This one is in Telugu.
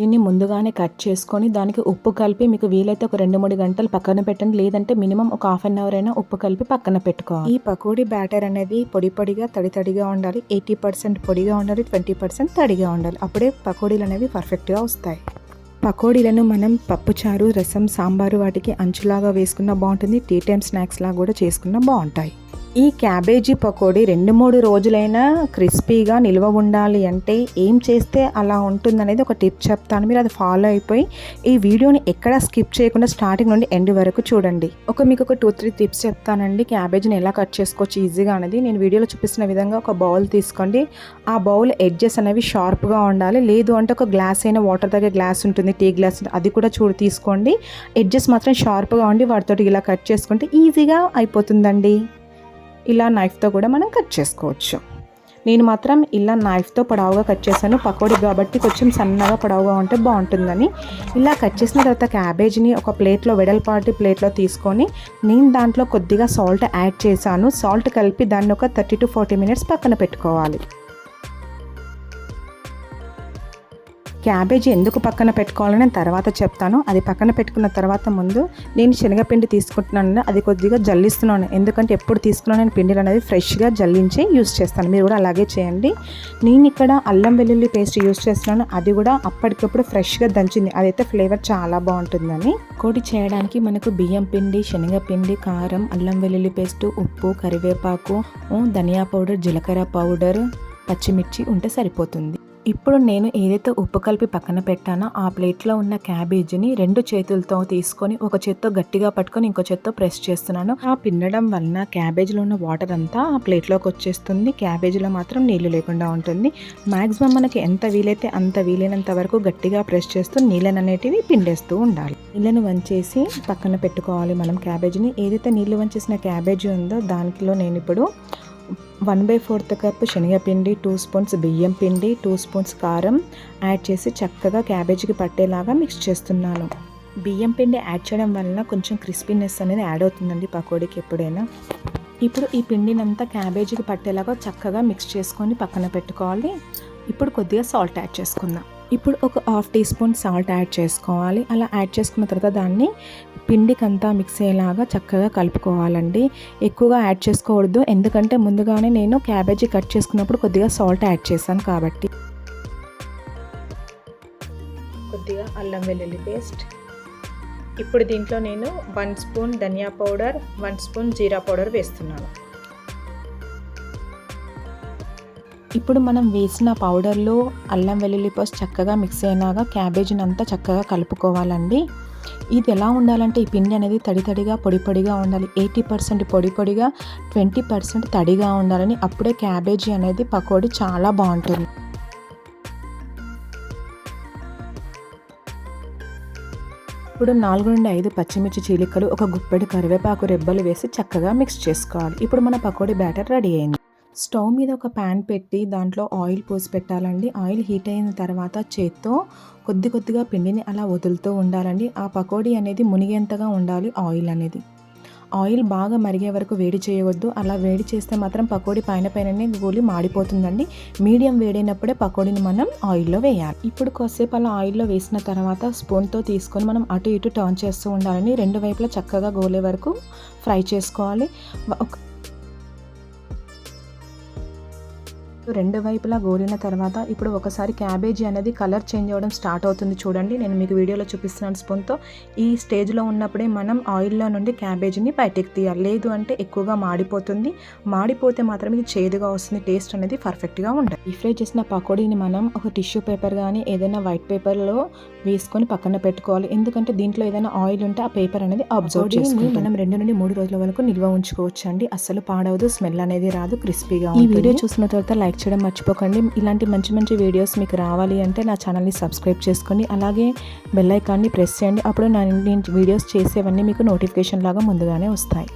దీన్ని ముందుగానే కట్ చేసుకొని దానికి ఉప్పు కలిపి మీకు వీలైతే ఒక రెండు మూడు గంటలు పక్కన పెట్టండి. లేదంటే మినిమం ఒక హాఫ్ అన్ అవర్ అయినా ఉప్పు కలిపి పక్కన పెట్టుకోవాలి. ఈ పకోడీ బ్యాటర్ అనేది పొడి పొడిగా తడి తడిగా ఉండాలి. ఎయిటీ పర్సెంట్ పొడిగా ఉండాలి. ట్వంటీ పర్సెంట్ తడిగా ఉండాలి. అప్పుడే పకోడీలు అనేవి పర్ఫెక్ట్గా వస్తాయి. పకోడీలను మనం పప్పుచారు రసం సాంబారు వాటికి అంచులాగా వేసుకున్న బాగుంటుంది. టీ టైమ్ స్నాక్స్ లాగా కూడా చేసుకున్న బాగుంటాయి. ఈ క్యాబేజీ పకోడీ రెండు మూడు రోజులైనా క్రిస్పీగా నిల్వ ఉండాలి అంటే ఏం చేస్తే అలా ఉంటుందనేది ఒక టిప్ చెప్తాను. మీరు అది ఫాలో అయిపోయి ఈ వీడియోని ఎక్కడ స్కిప్ చేయకుండా స్టార్టింగ్ నుండి ఎండ్ వరకు చూడండి. ఒక మీకు ఒక టూ త్రీ టిప్స్ చెప్తానండి. క్యాబేజీని ఎలా కట్ చేసుకోవచ్చు ఈజీగా అనేది. నేను వీడియోలో చూపిస్తున్న విధంగా ఒక బౌల్ తీసుకోండి. ఆ బౌల్ ఎడ్జెస్ అనేవి షార్ప్గా ఉండాలి. లేదు అంటే ఒక గ్లాస్ అయినా వాటర్ దగ్గర గ్లాస్ ఉంటుంది టీ గ్లాస్ అది కూడా చూడు తీసుకోండి. ఎడ్జెస్ మాత్రం షార్ప్గా ఉండి వాటితోటి ఇలా కట్ చేసుకుంటే ఈజీగా అయిపోతుందండి. ఇలా నైఫ్తో కూడా మనం కట్ చేసుకోవచ్చు. నేను మాత్రం ఇలా నైఫ్తో పొడవుగా కట్ చేశాను. పకోడీ కాబట్టి కొంచెం సన్నగా పొడవుగా ఉంటే బాగుంటుందని. ఇలా కట్ చేసిన తర్వాత క్యాబేజ్ని ఒక ప్లేట్లో వెడల్పాటి ప్లేట్లో తీసుకొని నేను దాంట్లో కొద్దిగా సాల్ట్ యాడ్ చేశాను. సాల్ట్ కలిపి దాన్ని ఒక థర్టీ టు ఫార్టీ మినిట్స్ పక్కన పెట్టుకోవాలి. క్యాబేజీ ఎందుకు పక్కన పెట్టుకోవాలని నేను తర్వాత చెప్తాను. అది పక్కన పెట్టుకున్న తర్వాత ముందు నేను శనగపిండి తీసుకుంటున్నాను. అది కొద్దిగా జల్లిస్తున్నాను. ఎందుకంటే ఎప్పుడు తీసుకున్నాను నేను పిండిలు అనేది ఫ్రెష్గా జల్లించి యూస్ చేస్తాను. మీరు కూడా అలాగే చేయండి. నేను ఇక్కడ అల్లం వెల్లుల్లి పేస్ట్ యూస్ చేస్తున్నాను. అది కూడా అప్పటికప్పుడు ఫ్రెష్గా దంచింది. అదైతే ఫ్లేవర్ చాలా బాగుంటుందని. కోటి చేయడానికి మనకు బియ్యం పిండి శనగపిండి కారం అల్లం వెల్లుల్లి పేస్ట్ ఉప్పు కరివేపాకు ధనియా పౌడర్ జీలకర్ర పౌడర్ పచ్చిమిర్చి ఉంటే సరిపోతుంది. ఇప్పుడు నేను ఏదైతే ఉప్పు కలిపి పక్కన పెట్టానో ఆ ప్లేట్లో ఉన్న క్యాబేజీని రెండు చేతులతో తీసుకొని ఒక చేత్తో గట్టిగా పట్టుకొని ఇంకో చేత్తో ప్రెస్ చేస్తున్నాను. ఆ పిండడం వలన క్యాబేజీలో ఉన్న వాటర్ అంతా ఆ ప్లేట్లోకి వచ్చేస్తుంది. క్యాబేజీలో మాత్రం నీళ్ళు లేకుండా ఉంటుంది. మాక్సిమం మనకి ఎంత వీలైతే అంత వీలైనంత వరకు గట్టిగా ప్రెస్ చేస్తూ నీళ్ళని అనేటివి పిండేస్తూ ఉండాలి. నీళ్ళను వంచేసి పక్కన పెట్టుకోవాలి మనం క్యాబేజీని. ఏదైతే నీళ్ళు వంచేసిన క్యాబేజీ ఉందో దానిలో నేను ఇప్పుడు వన్ బై ఫోర్త్ కప్ శనగపిండి టూ స్పూన్స్ బియ్యం పిండి టూ స్పూన్స్ కారం యాడ్ చేసి చక్కగా క్యాబేజీకి పట్టేలాగా మిక్స్ చేస్తున్నాను. బియ్యం పిండి యాడ్ చేయడం వలన కొంచెం క్రిస్పీనెస్ అనేది యాడ్ అవుతుందండి పకోడీకి ఎప్పుడైనా. ఇప్పుడు ఈ పిండినంతా క్యాబేజీకి పట్టేలాగా చక్కగా మిక్స్ చేసుకొని పక్కన పెట్టుకోవాలి. ఇప్పుడు కొద్దిగా సాల్ట్ యాడ్ చేసుకుందాం. ఇప్పుడు ఒక half teaspoon salt add చేసుకోవాలి. అలా యాడ్ చేసుకున్న తర్వాత దాన్ని పిండికంతా మిక్స్ అయ్యేలాగా చక్కగా కలుపుకోవాలండి. ఎక్కువగా యాడ్ చేసుకోకూడదు. ఎందుకంటే ముందుగానే నేను క్యాబేజీ కట్ చేసుకున్నప్పుడు కొద్దిగా సాల్ట్ యాడ్ చేశాను కాబట్టి. కొద్దిగా అల్లం వెల్లుల్లి పేస్ట్. ఇప్పుడు దీంట్లో నేను వన్ స్పూన్ ధనియా పౌడర్ వన్ స్పూన్ జీరా పౌడర్ వేస్తున్నాను. ఇప్పుడు మనం వేసిన పౌడర్లో అల్లం వెల్లుల్లి పేస్ట్ చక్కగా మిక్స్ అయినాక క్యాబేజీని అంతా చక్కగా కలుపుకోవాలండి. ఇది ఎలా ఉండాలంటే ఈ పిండి అనేది తడి తడిగా పొడి పొడిగా ఉండాలి. ఎయిటీ పర్సెంట్ పొడి పొడిగా ట్వంటీ పర్సెంట్ తడిగా ఉండాలని అప్పుడే క్యాబేజీ అనేది పకోడీ చాలా బాగుంటుంది. ఇప్పుడు నాలుగు నుండి ఐదు పచ్చిమిర్చి చీలికలు ఒక గుప్పెడు కరివేపాకు రెబ్బలు వేసి చక్కగా మిక్స్ చేసుకోవాలి. ఇప్పుడు మన పకోడీ బ్యాటర్ రెడీ అయింది. స్టవ్ మీద ఒక ప్యాన్ పెట్టి దాంట్లో ఆయిల్ పోసి పెట్టాలండి. ఆయిల్ హీట్ అయిన తర్వాత చేత్తో కొద్ది కొద్దిగా పిండిని అలా వదులుతూ ఉండాలండి. ఆ పకోడీ అనేది మునిగేంతగా ఉండాలి ఆయిల్ అనేది. ఆయిల్ బాగా మరిగే వరకు వేడి చేయవద్దు. అలా వేడి చేస్తే మాత్రం పకోడీ పైన పైననే గోలి మాడిపోతుందండి. మీడియం వేడైనప్పుడే పకోడీని మనం ఆయిల్లో వేయాలి. ఇప్పుడు కొద్దిసేపు అలా ఆయిల్లో వేసిన తర్వాత స్పూన్తో తీసుకొని మనం అటు ఇటు టర్న్ చేస్తూ ఉండాలని రెండు వైపులా చక్కగా గోలే వరకు ఫ్రై చేసుకోవాలి. రెండు వైపులా గోలిన తర్వాత ఇప్పుడు ఒకసారి క్యాబేజీ అనేది కలర్ చేంజ్ అవ్వడం స్టార్ట్ అవుతుంది చూడండి. నేను మీకు వీడియోలో చూపిస్తున్నాను స్పూన్తో. ఈ స్టేజ్లో ఉన్నప్పుడే మనం ఆయిల్లో నుండి క్యాబేజీని బయటకు తీయాలి. లేదు అంటే ఎక్కువగా మాడిపోతుంది. మాడిపోతే మాత్రం ఇది చేదుగా వస్తుంది. టేస్ట్ అనేది పర్ఫెక్ట్గా ఉండదు. ఈ ఫ్రై చేసిన పకోడీని మనం ఒక టిష్యూ పేపర్ కానీ ఏదైనా వైట్ పేపర్లో వేసుకొని పక్కన పెట్టుకోవాలి. ఎందుకంటే దీంట్లో ఏదైనా ఆయిల్ ఉంటే ఆ పేపర్ అనేది అబ్జర్వ్ చేసుకుని మనం రెండు నుండి మూడు రోజుల వరకు నిల్వ ఉంచుకోవచ్చు అండి అస్సలు పాడవదు. స్మెల్ అనేది రాదు. క్రిస్పీగా ఈ వీడియో చూసిన తర్వాత లైక్ చేయడం మర్చిపోకండి. ఇలాంటి మంచి మంచి వీడియోస్ మీకు రావాలి అంటే నా ఛానల్ని సబ్స్క్రైబ్ చేసుకోండి అలాగే బెల్ ఐకాన్ని ప్రెస్ చేయండి. అప్పుడు నేను వీడియోస్ చేసేవన్నీ మీకు నోటిఫికేషన్ లాగా ముందుగానే వస్తాయి.